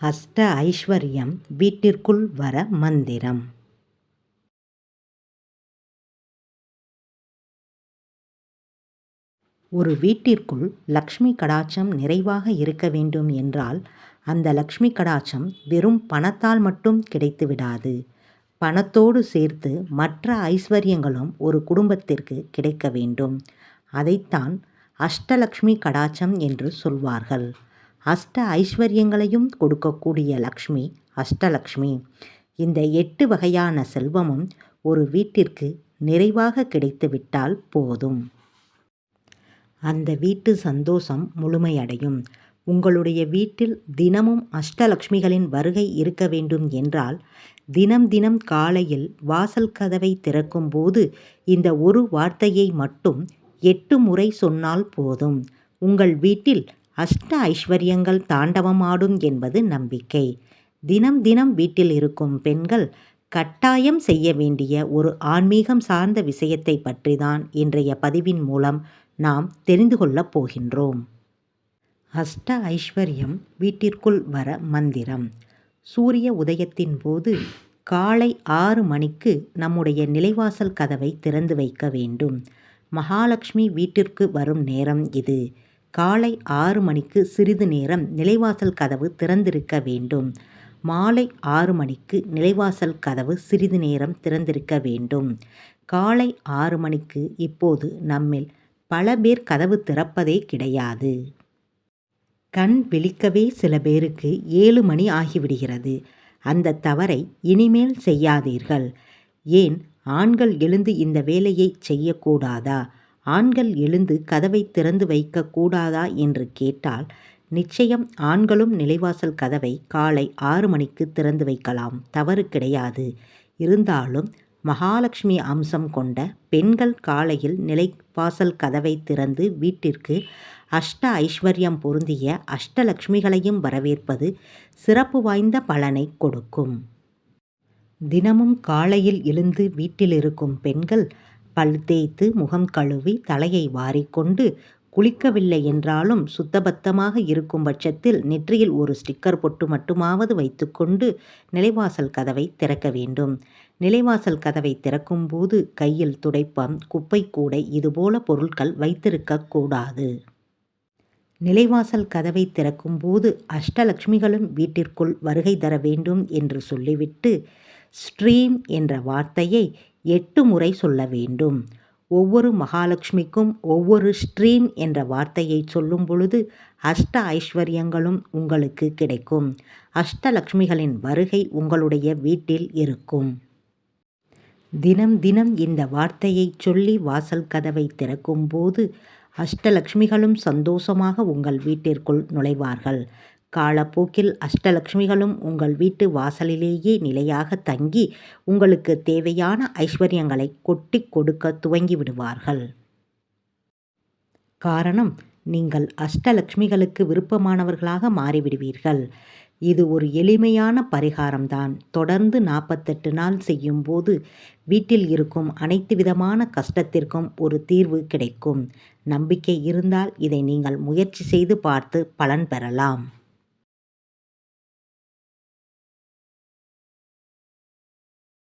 அஷ்ட ஐஸ்வர்யம் வீட்டிற்குள் வர மந்திரம். ஒரு வீட்டிற்குள் லக்ஷ்மி கடாட்சம் நிறைவாக இருக்க வேண்டும் என்றால் அந்த லக்ஷ்மி கடாட்சம் வெறும் பணத்தால் மட்டும் கிடைத்து விடாது. பணத்தோடு சேர்த்து மற்ற ஐஸ்வர்யங்களும் ஒரு குடும்பத்திற்கு கிடைக்க வேண்டும். அதைத்தான் அஷ்டலக்ஷ்மி கடாட்சம் என்று சொல்வார்கள். அஷ்ட ஐஸ்வர்யங்களையும் கொடுக்கக்கூடிய லக்ஷ்மி அஷ்டலக்ஷ்மி. இந்த எட்டு வகையான செல்வமும் ஒரு வீட்டிற்கு நிறைவாக கிடைத்துவிட்டால் போதும். அந்த வீட்டு சந்தோஷம் முழுமையடையும். உங்களுடைய வீட்டில் தினமும் அஷ்டலக்ஷ்மிகளின் வருகை இருக்க வேண்டும் என்றால் தினம் தினம் காலையில் வாசல் கதவை திறக்கும்போது இந்த ஒரு வார்த்தையை மட்டும் எட்டு முறை சொன்னால் போதும். உங்கள் வீட்டில் அஷ்ட ஐஸ்வர்யங்கள் தாண்டவமாடும் என்பது நம்பிக்கை. தினம் தினம் வீட்டில் இருக்கும் பெண்கள் கட்டாயம் செய்ய வேண்டிய ஒரு ஆன்மீகம் சார்ந்த விஷயத்தை பற்றி தான் இன்றைய பதிவின் மூலம் நாம் தெரிந்து கொள்ளப் போகின்றோம். அஷ்ட ஐஸ்வர்யம் வீட்டிற்குள் வர மந்திரம். சூரிய உதயத்தின் போது காலை ஆறு மணிக்கு நம்முடைய நிலைவாசல் கதவை திறந்து வைக்க வேண்டும். மகாலட்சுமி வீட்டிற்கு வரும் நேரம் இது. காலை ஆறு மணிக்கு சிறிது நேரம் நிலைவாசல் கதவு திறந்திருக்க வேண்டும். மாலை ஆறு மணிக்கு நிலைவாசல் கதவு சிறிது நேரம் திறந்திருக்க வேண்டும். காலை ஆறு மணிக்கு இப்போது நம்மில் பல பேர் கதவு திறப்பதே கிடையாது. கண் விழிக்கவே சில பேருக்கு ஏழு மணி ஆகிவிடுகிறது. அந்த தவறை இனிமேல் செய்யாதீர்கள். ஏன்? ஆண்கள் எழுந்து இந்த வேலையை செய்யக்கூடாதா? ஆண்கள் எழுந்து கதவை திறந்து வைக்க கூடாதா என்று கேட்டால் நிச்சயம் ஆண்களும் நிலைவாசல் கதவை காலை ஆறு மணிக்கு திறந்து வைக்கலாம். தவறு கிடையாது. இருந்தாலும் மகாலட்சுமி அம்சம் கொண்ட பெண்கள் காலையில் நிலைவாசல் கதவை திறந்து வீட்டிற்கு அஷ்ட ஐஸ்வர்யம் பொருந்திய அஷ்டலக்ஷ்மிகளையும் வரவேற்பது சிறப்பு வாய்ந்த பலனை கொடுக்கும். தினமும் காலையில் எழுந்து வீட்டில் இருக்கும் பெண்கள் பல் தேய்த்து முகம் கழுவி தலையை வாரிக்கொண்டு குளிக்கவில்லை என்றாலும் சுத்தபத்தமாக இருக்கும் பட்சத்தில் நெற்றியில் ஒரு ஸ்டிக்கர் பொட்டு மட்டுமாவது வைத்துக்கொண்டு நிலைவாசல் கதவை திறக்க வேண்டும். நிலைவாசல் கதவை திறக்கும்போது கையில் துடைப்பம் குப்பை கூடை இதுபோல பொருட்கள் வைத்திருக்கக்கூடாது நிலைவாசல் கதவை திறக்கும்போது அஷ்டலக்ஷ்மிகளும் வீட்டிற்குள் வருகை தர வேண்டும் என்று சொல்லிவிட்டு ஸ்ட்ரீம் என்ற வார்த்தையை எட்டு முறை சொல்ல வேண்டும். ஒவ்வொரு மகாலட்சுமிக்கும் ஒவ்வொரு ஸ்ட்ரீம் என்ற வார்த்தையை சொல்லும் பொழுது அஷ்ட ஐஸ்வர்யங்களும் உங்களுக்கு கிடைக்கும். அஷ்டலக்ஷ்மிகளின் வருகை உங்களுடைய வீட்டில் இருக்கும். தினம் தினம் இந்த வார்த்தையை சொல்லி வாசல் கதவை திறக்கும்போது அஷ்டலக்ஷ்மிகளும் சந்தோஷமாக உங்கள் வீட்டிற்குள் நுழைவார்கள். காலப்போக்கில் அஷ்டலக்ஷ்மிகளும் உங்கள் வீட்டு வாசலிலேயே நிலையாக தங்கி உங்களுக்கு தேவையான ஐஸ்வர்யங்களை கொட்டி கொடுக்க துவங்கி விடுவார்கள் காரணம் நீங்கள் அஷ்டலக்ஷ்மிகளுக்கு விருப்பமானவர்களாக மாறிவிடுவீர்கள். இது ஒரு எளிமையான பரிகாரம்தான். தொடர்ந்து நாற்பத்தெட்டு நாள் செய்யும்போது வீட்டில் இருக்கும் அனைத்து விதமான கஷ்டத்திற்கும் ஒரு தீர்வு கிடைக்கும். நம்பிக்கை இருந்தால் இதை நீங்கள் முயற்சி செய்து பார்த்து பலன் பெறலாம்.